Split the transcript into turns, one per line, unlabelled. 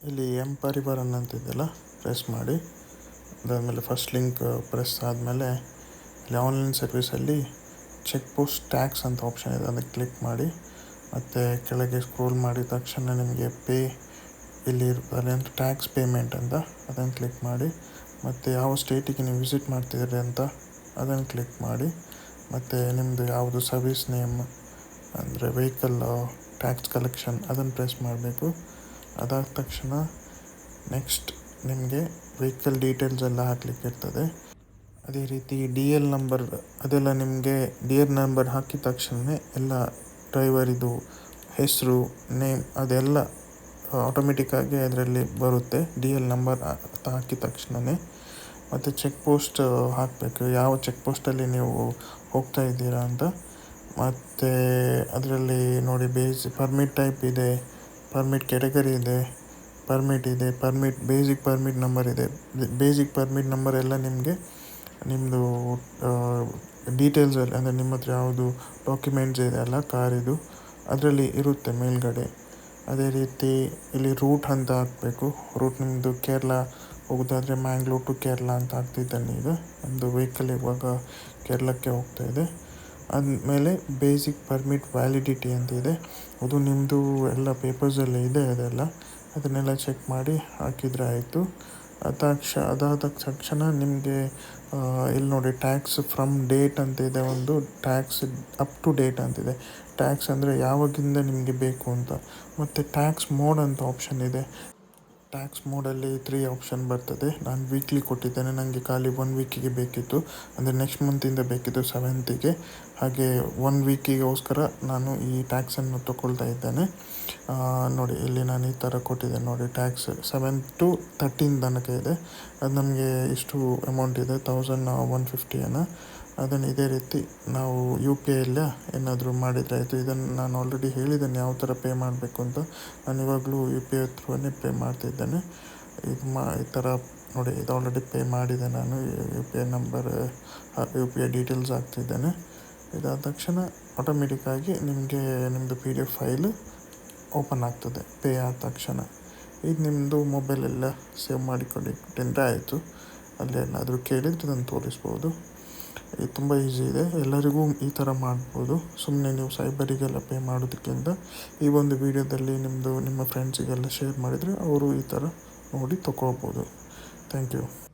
ಇಲ್ಲಿ M ಪರಿವಾರನ್ ಅಂತಿದೆಯಲ್ಲ press ಮಾಡಿ. ಅದಾದಮೇಲೆ ಫಸ್ಟ್ ಲಿಂಕ್ ಪ್ರೆಸ್ ಆದಮೇಲೆ ಇಲ್ಲಿ ಆನ್ಲೈನ್ ಸರ್ವಿಸಲ್ಲಿ ಚೆಕ್ ಪೋಸ್ಟ್ ಟ್ಯಾಕ್ಸ್ ಅಂತ ಆಪ್ಷನ್ ಇದೆ, ಅದಕ್ಕೆ ಕ್ಲಿಕ್ ಮಾಡಿ. ಮತ್ತು ಕೆಳಗೆ ಸ್ಕ್ರೋಲ್ ಮಾಡಿದ ತಕ್ಷಣ ನಿಮಗೆ ಪೇ ಇಲ್ಲಿ ಅಂತ ಟ್ಯಾಕ್ಸ್ ಪೇಮೆಂಟ್ ಅಂತ, ಅದನ್ನು ಕ್ಲಿಕ್ ಮಾಡಿ. ಮತ್ತು ಯಾವ ಸ್ಟೇಟಿಗೆ ನೀವು ವಿಸಿಟ್ ಮಾಡ್ತಿದ್ದೀರಿ ಅಂತ, ಅದನ್ನು ಕ್ಲಿಕ್ ಮಾಡಿ. ಮತ್ತು ನಿಮ್ಮದು ಯಾವುದು ಸರ್ವಿಸ್ ನೇಮ್ ಅಂದರೆ ವೆಹಿಕಲ್ ಟ್ಯಾಕ್ಸ್ ಕಲೆಕ್ಷನ್ ಅದನ್ನು ಪ್ರೆಸ್ ಮಾಡಬೇಕು. ಅದಾದ ತಕ್ಷಣ ನೆಕ್ಸ್ಟ್ ನಿಮಗೆ ವೆಹಿಕಲ್ ಡೀಟೇಲ್ಸ್ ಎಲ್ಲ ಹಾಕ್ಲಿಕ್ಕೆ ಇರ್ತದೆ. ಅದೇ ರೀತಿ ಡಿ ಎಲ್ ನಂಬರ್ ಅದೆಲ್ಲ ನಿಮಗೆ ಡಿ ಎಲ್ ನಂಬರ್ ಹಾಕಿದ ತಕ್ಷಣವೇ ಎಲ್ಲ ಡ್ರೈವರಿದು ಹೆಸರು ನೇಮ್ ಅದೆಲ್ಲ ಆಟೋಮೆಟಿಕ್ಕಾಗಿ ಅದರಲ್ಲಿ ಬರುತ್ತೆ. ಡಿ ಎಲ್ ನಂಬರ್ ಹಾಕಿದ ತಕ್ಷಣವೇ ಮತ್ತು ಚೆಕ್ ಪೋಸ್ಟ್ ಹಾಕಬೇಕು. ಯಾವ ಚೆಕ್ ಪೋಸ್ಟಲ್ಲಿ ನೀವು ಹೋಗ್ತಾ ಇದ್ದೀರಾ ಅಂತ. ಮತ್ತು ಅದರಲ್ಲಿ ನೋಡಿ ಬೇಸ್ ಪರ್ಮಿಟ್ ಟೈಪ್ ಇದೆ. ಪರ್ಮಿಟ್ ಕ್ಯಾಟಗರಿ ಇದೆ ಪರ್ಮಿಟ್ ಇದೆ ಪರ್ಮಿಟ್ ಬೇಸಿಕ್ ಪರ್ಮಿಟ್ ನಂಬರ್ ಇದೆ. ಬೇಸಿಕ್ ಪರ್ಮಿಟ್ ನಂಬರ್ ಎಲ್ಲ ನಿಮಗೆ ನಿಮ್ಮದು ಡೀಟೇಲ್ಸಲ್ಲಿ ಅಂದರೆ ನಿಮ್ಮ ಹತ್ರ ಯಾವುದು ಡಾಕ್ಯುಮೆಂಟ್ಸ್ ಇದೆ ಅಲ್ಲ ಕಾರಿದು ಅದರಲ್ಲಿ ಇರುತ್ತೆ ಮೇಲ್ಗಡೆ. ಅದೇ ರೀತಿ ಇಲ್ಲಿ ರೂಟ್ ಅಂತ ಹಾಕಬೇಕು. ರೂಟ್ ನಿಮ್ಮದು ಕೇರಳ ಹೋಗೋದಾದರೆ ಮ್ಯಾಂಗ್ಳೂರ್ ಟು ಕೇರಳ ಅಂತ ಹಾಕ್ತಿದ್ದಾನೆ ಈಗ. ಒಂದು ವೆಹಿಕಲ್ ಇವಾಗ ಕೇರಳಕ್ಕೆ ಹೋಗ್ತಾ ಇದೆ. ಆದಮೇಲೆ ಬೇಸಿಕ್ ಪರ್ಮಿಟ್ ವ್ಯಾಲಿಡಿಟಿ ಅಂತ ಇದೆ ಅದು ನಿಮ್ಮದು ಎಲ್ಲ ಪೇಪರ್ಸಲ್ಲಿ ಇದೆ ಅದೆಲ್ಲ. ಅದನ್ನೆಲ್ಲ ಚೆಕ್ ಮಾಡಿ ಹಾಕಿದರೆ ಆಯಿತು. ಅದಾಕ್ಷ, ಅದಾದ ತಕ್ಷಣ ನಿಮಗೆ ಇಲ್ಲಿ ನೋಡಿ ಟ್ಯಾಕ್ಸ್ ಫ್ರಮ್ ಡೇಟ್ ಅಂತ ಇದೆ ಒಂದು. ಟ್ಯಾಕ್ಸ್ ಅಪ್ ಟು ಡೇಟ್ ಅಂತಿದೆ. ಟ್ಯಾಕ್ಸ್ ಅಂದರೆ ಯಾವಾಗಿಂದ ನಿಮಗೆ ಬೇಕು ಅಂತ. ಮತ್ತು ಟ್ಯಾಕ್ಸ್ ಮೋಡ್ ಅಂತ ಆಪ್ಷನ್ ಇದೆ. ಟ್ಯಾಕ್ಸ್ ಮೋಡಲ್ಲಿ ತ್ರೀ ಆಪ್ಷನ್ ಬರ್ತದೆ. ನಾನು ವೀಕ್ಲಿ ಕೊಟ್ಟಿದ್ದೇನೆ. ನನಗೆ ಖಾಲಿ ಒನ್ ವೀಕಿಗೆ ಬೇಕಿತ್ತು. ಅಂದರೆ ನೆಕ್ಸ್ಟ್ ಮಂತಿಂದ ಬೇಕಿತ್ತು ಸೆವೆಂತಿಗೆ ಹಾಗೆ ಒನ್ ವೀಕಿಗೋಸ್ಕರ ನಾನು ಈ ಟ್ಯಾಕ್ಸನ್ನು ತಗೊಳ್ತಾ ಇದ್ದೇನೆ. ನೋಡಿ, ಇಲ್ಲಿ ನಾನು ಈ ಥರ ಕೊಟ್ಟಿದ್ದೇನೆ. ನೋಡಿ ಟ್ಯಾಕ್ಸ್ ಸೆವೆನ್ ಟು ತರ್ಟೀನ್ ತನಕ ಇದೆ. ಅದು ನಮಗೆ ಇಷ್ಟು ಅಮೌಂಟ್ ಇದೆ. ತೌಸಂಡ್ ಒನ್ ಫಿಫ್ಟಿಯನ್ನು ಅದನ್ನು ಇದೇ ರೀತಿ ನಾವು ಯು ಪಿ ಐಲ್ಲ ಏನಾದರೂ ಮಾಡಿದರೆ ಆಯಿತು. ಇದನ್ನು ನಾನು ಆಲ್ರೆಡಿ ಹೇಳಿದ್ದೇನೆ, ಯಾವ ಥರ ಪೇ ಮಾಡಬೇಕು ಅಂತ. ನಾನು ಇವಾಗಲೂ ಯು ಪಿ ಐ ಥ್ರೂನೇ ಪೇ ಮಾಡ್ತಿದ್ದೇನೆ ಇದು ಮಾ, ಈ ಥರ ನೋಡಿ, ಇದು ಆಲ್ರೆಡಿ ಪೇ ಮಾಡಿದೆ ನಾನು. U P I number U P I details ಹಾಕ್ತಿದ್ದೇನೆ ಇದಾದ ತಕ್ಷಣ ಆಟೋಮೆಟಿಕ್ಕಾಗಿ ನಿಮಗೆ ನಿಮ್ಮದು P D F file open ಆಗ್ತದೆ ಪೇ ಆದ ತಕ್ಷಣ. ಇದು ನಿಮ್ಮದು ಮೊಬೈಲೆಲ್ಲ ಸೇವ್ ಮಾಡಿಕೊಂಡಿಟ್ಟರೆ ಆಯಿತು. ಅಲ್ಲಿ ಏನಾದರೂ ಕೇಳಿದರೆ ನಾನು ತೋರಿಸ್ಬೋದು. ಇದು ತುಂಬ ಈಸಿ ಇದೆ. ಎಲ್ಲರಿಗೂ ಈ ಥರ ಮಾಡ್ಬೋದು. ಸುಮ್ಮನೆ ನೀವು ಸೈಬರಿಗೆಲ್ಲ ಪೇ ಮಾಡೋದಕ್ಕಿಂತ ಈ ಒಂದು ವಿಡಿಯೋದಲ್ಲಿ ನಿಮ್ಮದು ನಿಮ್ಮ ಫ್ರೆಂಡ್ಸಿಗೆಲ್ಲ ಶೇರ್ ಮಾಡಿದರೆ ಅವರು ಈ ಥರ ನೋಡಿ ತಗೊಳ್ಬೋದು ಥ್ಯಾಂಕ್ ಯು